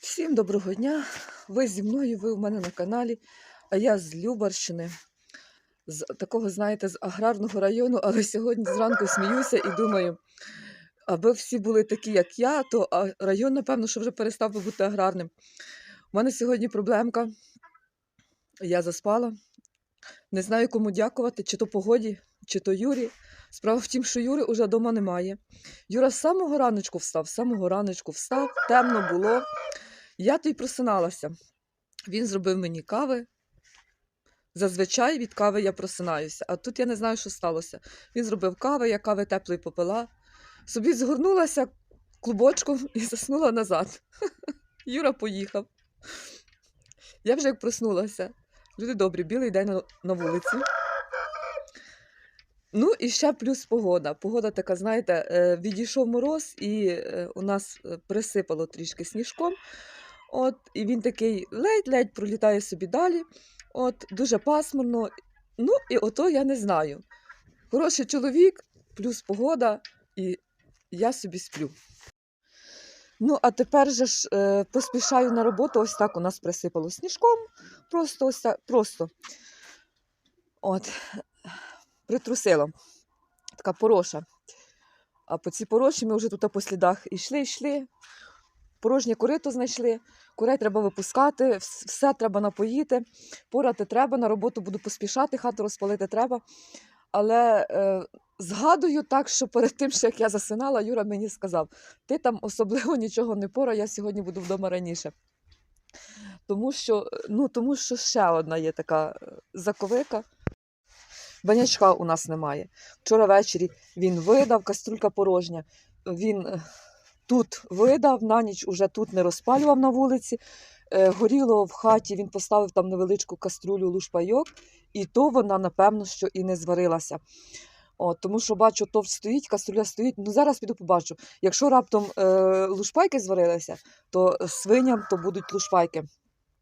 Всім доброго дня! Ви зі мною, ви у мене на каналі, а я з Любарщини, з такого, знаєте, з аграрного району, але сьогодні зранку сміюся і думаю, аби всі були такі, як я, то район, напевно, що вже перестав би бути аграрним. У мене сьогодні проблемка. Я заспала. Не знаю, кому дякувати, чи то погоді, чи то Юрі. Справа в тім, що Юри уже вдома немає. Юра з самого раночку встав, з самого раночку встав, темно було. Я то й просиналася. Він зробив мені кави. Зазвичай від кави я просинаюся, а тут я не знаю, що сталося. Він зробив кави, я кави теплої попила, собі згорнулася клубочком і заснула назад. Юра поїхав. Я вже як проснулася. Люди добрі, білий день на, вулиці. Ну і ще плюс погода. Погода така, знаєте, е, відійшов мороз, і е, у нас е, присипало трішки сніжком. От, і він такий ледь-ледь пролітає собі далі. От, дуже пасмурно. Ну, і ото я не знаю. Хороший чоловік, плюс погода, і я собі сплю. Ну, а тепер же ж е, поспішаю на роботу. Ось так у нас присипало сніжком. Просто ось так, просто. От, притрусило. Така пороша. А по цій пороші ми вже тут по слідах йшли, йшли. Порожнє корито знайшли, курей треба випускати, все треба напоїти, порати треба, на роботу буду поспішати, хату розпалити треба. Але е, згадую так, що перед тим, що як я засинала, Юра мені сказав: ти там особливо нічого не пора, я сьогодні буду вдома раніше. Тому що, е, ну, тому що ще одна є така е, заковика. Банячка у нас немає. Вчора ввечері він видав, каструлька порожня. Він е, тут видав, на ніч уже тут не розпалював на вулиці. Е, Горіло в хаті, він поставив там невеличку кастрюлю лушпайок, і то вона, напевно, що і не зварилася. О, тому що бачу, то стоїть, каструля стоїть. Ну зараз піду побачу. Якщо раптом е, лушпайки зварилися, то свиням то будуть лушпайки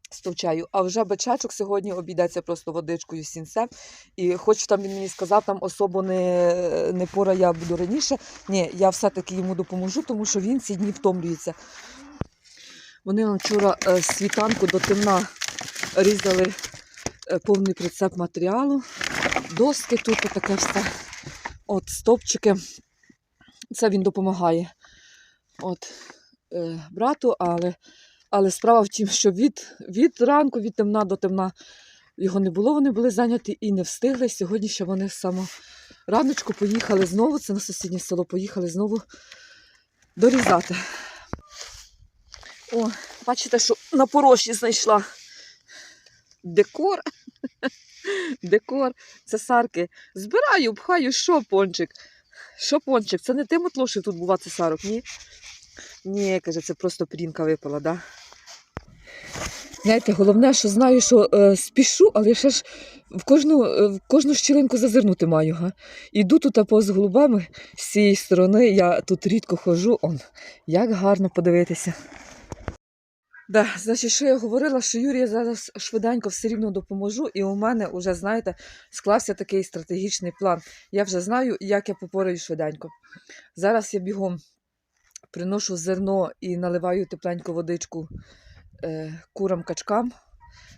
з товчаю. А вже бичачок сьогодні обійдеться просто водичкою з сінцем. І хоч там він мені сказав, там особо не, не пора, я буду раніше. Ні, я все-таки йому допоможу, тому що він ці дні втомлюється. Вони нам вчора е, світанку до темна різали е, повний прицеп матеріалу. Доски тут таке все. От стопчики. Це він допомагає от, е, брату, але, але справа в тім, що від, від ранку, від темна до темна його не було, вони були зайняті і не встигли. Сьогодні ще вони само раночку поїхали знову, це на сусіднє село, поїхали знову дорізати. О, бачите, що на пороші знайшла декор. Декор, цесарки. Збираю, пхаю, що пончик? Що пончик? Це не ти мотлошив тут бува цесарок, ні? Ні, каже, це просто прінка випала, да? Знаєте, головне, що знаю, що е, спішу, але ще ж в кожну, е, в кожну щілинку зазирнути маю. Га? Іду тут поза голубами з цієї сторони, я тут рідко ходжу. Он, як гарно подивитися. Да, значить, що я говорила, що Юрія зараз швиденько все рівно допоможу, і у мене вже, знаєте, склався такий стратегічний план. Я вже знаю, як я попораю швиденько. Зараз я бігом приношу зерно і наливаю тепленьку водичку е, курам качкам,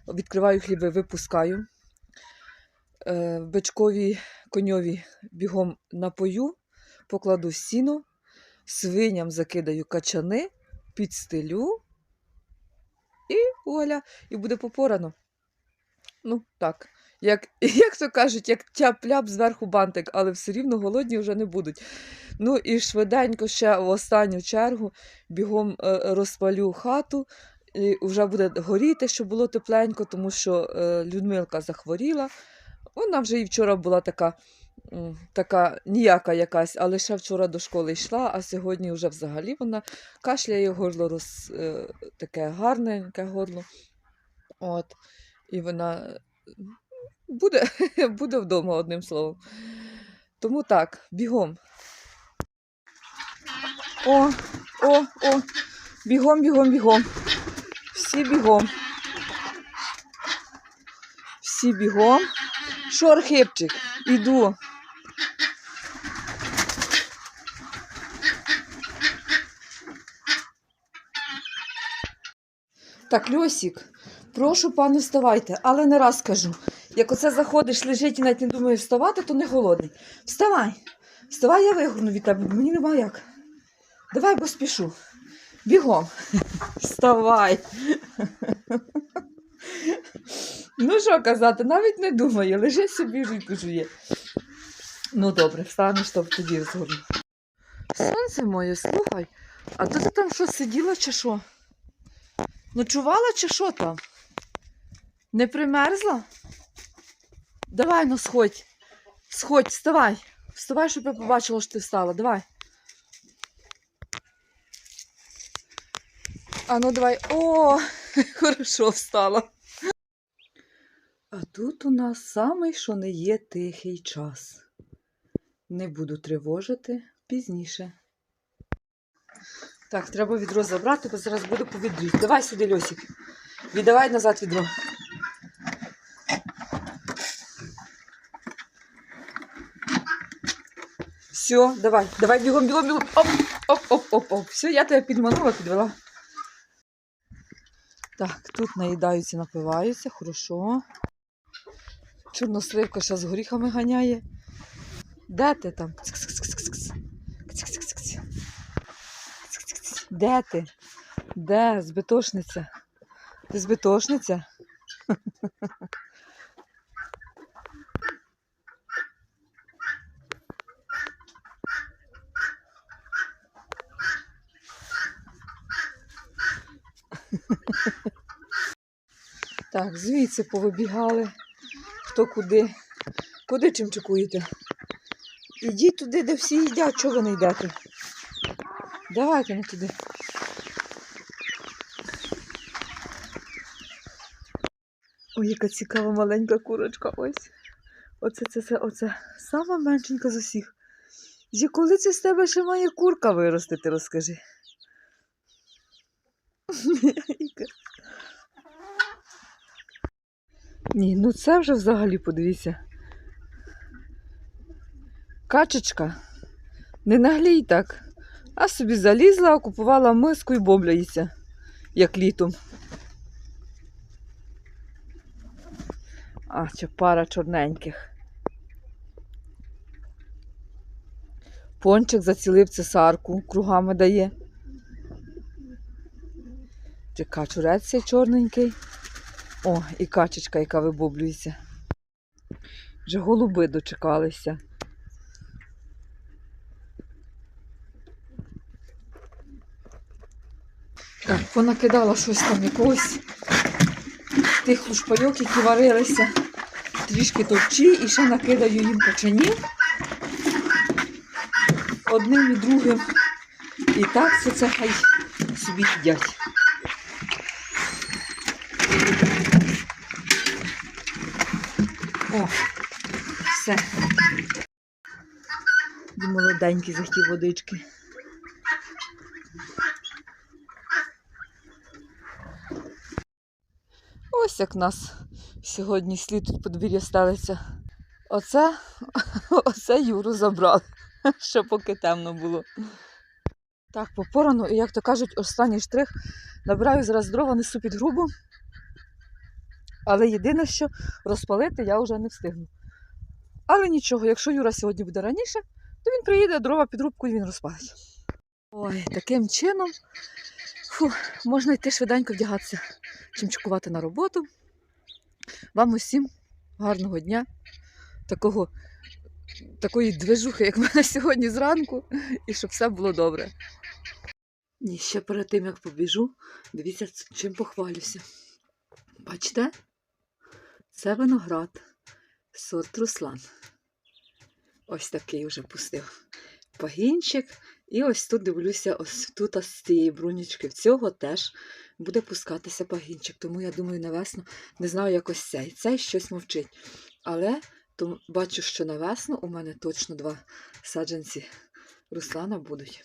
відкриваю хліби, випускаю. Е, бичкові коньові бігом напою, покладу сіно, свиням закидаю качани, підстелю. І вуаля, і буде попорано. Ну, так. Як, як то кажуть, як тяп-ляп зверху бантик, але все рівно голодні вже не будуть. Ну і швиденько ще в останню чергу бігом е, розпалю хату, і вже буде горіти, щоб було тепленько, тому що е, Людмилка захворіла. Вона вже і вчора була така, така ніяка якась, але ще вчора до школи йшла, а сьогодні вже взагалі вона кашляє горло роз, е, таке гарненьке горло. От. І вона буде, буде вдома, одним словом. Тому так, бігом. О, о, о, бігом, бігом, бігом. Всі бігом. Всі бігом. Що, Архипчик? Іду. Так, Льосік, прошу, пане, вставайте, але не раз кажу. Як оце заходиш, лежить і навіть не думаєш вставати, то не голодний. Вставай. Вставай, я вигорну від тебе, мені нема як. Давай, бо спішу. Бігом. Вставай. Ну, що казати, навіть не думає, лежи собі жуйку жує. Ну, добре, встанеш, то тоді розгорну. Сонце моє, слухай, а то ти там що, сиділа чи що? Ночувала чи що там? Не примерзла? Давай, ну сходь. Сходь, вставай. Вставай, щоб я побачила, що ти встала. Давай. А ну давай. О, хорошо встала. А тут у нас самий, що не є тихий час. Не буду тривожити пізніше. Так, треба відро забрати, бо зараз буду по відрі. Давай сюди, Льосик. Віддавай назад відро. Все, давай, давай бігом, бігом, бігом. Оп, оп, оп, оп, оп. Все, я тебе підманула, підвела. Так, тут наїдаються, напиваються, хорошо. Чорносливка ще з горіхами ганяє. Де ти там? Де ти? Де збитошниця? Ти збитошниця? Так, звідси повибігали. Хто куди? Куди чим чекуєте? Ідіть туди, де всі їдять, чого ви не йдете? Давайте не туди. Ой, яка цікава маленька курочка. Ось. Оце, це, це, оце. Сама меншенька з усіх. І коли це з тебе ще має курка виростити, розкажи. Яка. Ні, ну це вже взагалі подивіться. Качечка. Не наглій так. А собі залізла, окупувала миску і бомбляється, як літом. А, ще пара чорненьких. Пончик зацілив цесарку, кругами дає. Чи качурець цей чорненький. О, і качечка, яка вибублюється. Вже голуби дочекалися. Так, понакидала щось там якогось тих лушпайок, які варилися. Трішки товчі і ще накидаю їм качанів одним і другим. І так все це хай собі їдять. О, все. Молоденький захотів водички. Ось як нас сьогодні слід тут подвір'я сталося. Оце, оце Юру забрали, ще поки темно було. Так, попорано, і як то кажуть, останній штрих. Набираю зараз дрова, несу під грубу. Але єдине, що розпалити я вже не встигну. Але нічого, якщо Юра сьогодні буде раніше, то він приїде, дрова під рубку і він розпалить. Ой, таким чином фу, можна йти швиденько вдягатися, чим чекувати на роботу. Вам усім гарного дня, такого, такої движухи, як в мене сьогодні зранку, і щоб все було добре. Ні, ще перед тим, як побіжу, дивіться, чим похвалюся. Бачите? Це виноград, сорт Руслан. Ось такий вже пустив пагінчик. І ось тут дивлюся, ось тут а з цієї брунічки в цього теж буде пускатися пагінчик. Тому я думаю, на весну не знаю, як ось цей. Цей щось мовчить. Але то бачу, що на весну у мене точно два саджанці Руслана будуть.